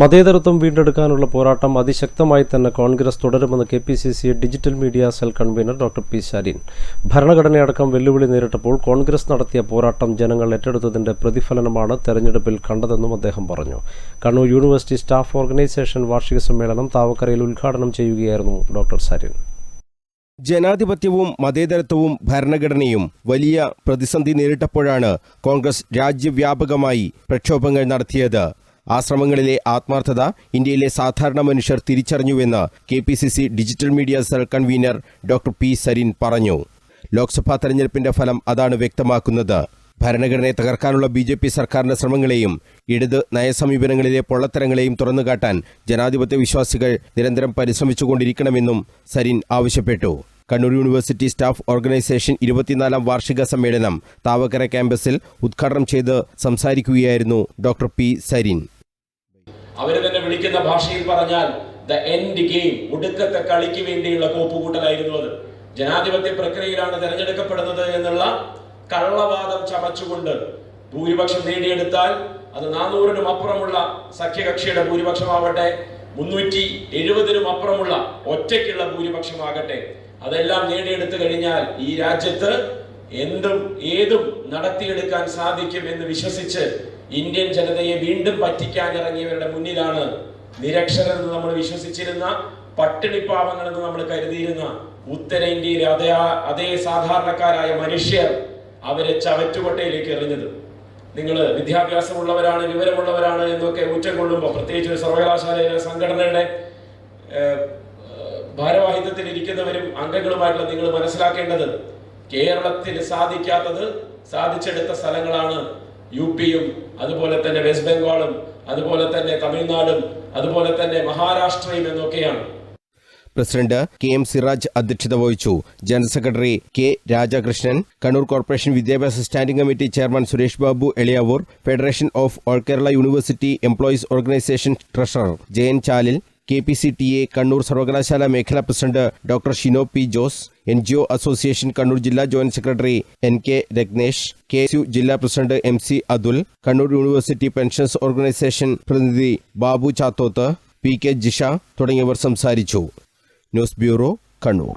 മതേതരത്വം വീണ്ടെടുക്കാനുള്ള പോരാട്ടം അതിശക്തമായി തന്നെ കോൺഗ്രസ് തുടരുമെന്ന് K P C C digital media cell convener doctor P Shalin ഭരണഘടനയടക്കം വെല്ലുവിളി നേരിട്ടപ്പോൾ കോൺഗ്രസ് നടത്തിയ പോരാട്ടം ജനങ്ങൾ ഏറ്റെടുത്തതിന്റെ പ്രതിഫലനമാണ് തെരഞ്ഞെടുപ്പിൽ കണ്ടതെന്നും അദ്ദേഹം പറഞ്ഞു. കണ്ണൂർ യൂണിവേഴ്സിറ്റി സ്റ്റാഫ് ഓർഗനൈസേഷൻ വാർഷിക സമ്മേളനം താവക്കരയിൽ ഉദ്ഘാടനം ചെയ്യുകയായിരുന്നു ഡോക്ടർ ശാലിൻ ജനാധിപത്യവും മതേതരത്വവും ഭരണഘടനയും വലിയ പ്രതിസന്ധി നേരിട്ടപ്പോഴാണ് കോൺഗ്രസ് രാജ്യവ്യാപകമായി പ്രക്ഷോഭങ്ങൾ നടത്തിയത്. ആ ശ്രമങ്ങളിലെ ആത്മാർത്ഥത ഇന്ത്യയിലെ സാധാരണ മനുഷ്യർ തിരിച്ചറിഞ്ഞുവെന്ന് K P C C digital media cell convener doctor P Sarin പറഞ്ഞു. ലോക്സഭാ തെരഞ്ഞെടുപ്പിന്റെ ഫലം അതാണ് വ്യക്തമാക്കുന്നത്. ഭരണഘടനയെ തകർക്കാനുള്ള ബി ജെ പി സർക്കാരിന്റെ ശ്രമങ്ങളെയും ഇടത് നയസമീപനങ്ങളിലെ പൊള്ളത്തരങ്ങളെയും തുറന്നുകാട്ടാൻ ജനാധിപത്യ വിശ്വാസികൾ നിരന്തരം പരിശ്രമിച്ചുകൊണ്ടിരിക്കണമെന്നും സരിൻ ആവശ്യപ്പെട്ടു. കണ്ണൂർ യൂണിവേഴ്സിറ്റി സ്റ്റാഫ് ഓർഗനൈസേഷൻ ഇരുപത്തിനാലാം വാർഷിക സമ്മേളനം താവക്കര ക്യാമ്പസിൽ ഉദ്ഘാടനം ചെയ്ത് സംസാരിക്കുകയായിരുന്നു ഡോക്ടർ പി സരിൻ. അവർ തന്നെ വിളിക്കുന്ന ഭാഷയിൽ പറഞ്ഞാൽ ദ എൻഡ് ഗെയിം ഒടുക്കത്തെ കളിക്ക് വേണ്ടിയുള്ള കോപ്പുകൂട്ടലായിരുന്നു അത്. ജനാധിപത്യ പ്രക്രിയയിലാണ് തിരഞ്ഞെടുക്കപ്പെടുന്നത് എന്നുള്ള കള്ളവാദം ചമച്ചുകൊണ്ട് ഭൂരിപക്ഷം നേടിയെടുത്താൽ അത് നാനൂറിനും അപ്പുറമുള്ള സഖ്യകക്ഷിയുടെ ഭൂരിപക്ഷമാവട്ടെ മുന്നൂറ്റി എഴുപതിനും അപ്പുറമുള്ള ഒറ്റയ്ക്കുള്ള ഭൂരിപക്ഷമാകട്ടെ. അതെല്ലാം നേടിയെടുത്തു കഴിഞ്ഞാൽ ഈ രാജ്യത്ത് എന്തും ഏതും നടത്തിയെടുക്കാൻ സാധിക്കും എന്ന് വിശ്വസിച്ച് ഇന്ത്യൻ ജനതയെ വീണ്ടും പറ്റിക്കാൻ ഇറങ്ങിയവരുടെ മുന്നിലാണ് നിരക്ഷരെന്ന് നമ്മൾ വിശ്വസിച്ചിരുന്ന പട്ടിണിപ്പാവങ്ങളെന്ന് നമ്മൾ കരുതിയിരുന്ന ഉത്തരേന്ത്യയിലെ അതേ അതേ സാധാരണക്കാരായ മനുഷ്യർ അവരെ ചവറ്റുകൊട്ടയിലേക്ക് എറിഞ്ഞത്. നിങ്ങൾ വിദ്യാഭ്യാസമുള്ളവരാണ് വിവരമുള്ളവരാണ് എന്നൊക്കെ ഊറ്റം കൊള്ളുമ്പോൾ പ്രത്യേകിച്ച് ഒരു സർവകലാശാലയിലെ സംഘടനയുടെ ഭാരവാഹിത്വത്തിൽ ഇരിക്കുന്നവരും അംഗങ്ങളുമായിട്ടുള്ള നിങ്ങൾ മനസ്സിലാക്കേണ്ടത് കേരളത്തിൽ സാധിക്കാത്തത് സാധിച്ചെടുത്ത സ്ഥലങ്ങളാണ് യു പിയും അതുപോലെ തന്നെ വെസ്റ്റ് ബംഗാളും അതുപോലെ തന്നെ തമിഴ്നാടും അതുപോലെ തന്നെ മഹാരാഷ്ട്രയും എന്നൊക്കെയാണ്. പ്രസിഡന്റ് കെ എം സിറാജ് അധ്യക്ഷത വഹിച്ചു. General secretary K Rajakrishnan Kannur corporation വിദ്യാഭ്യാസ standing committee chairman Suresh Babu Eliyavoor federation of all Kerala university employees organisation treasurer Jayan Chalil K P C T A Kannur സർവകലാശാല മേഖലാ president doctor Shino P Jose N G O association Kannur ജില്ലാ joint secretary N K Ragnesh K S U ജില്ലാ president M C Athul Kannur university pensions organisation പ്രതിനിധി Babu Chathoth P K Jisha തുടങ്ങിയവർ സംസാരിച്ചു. News bureau Kannur.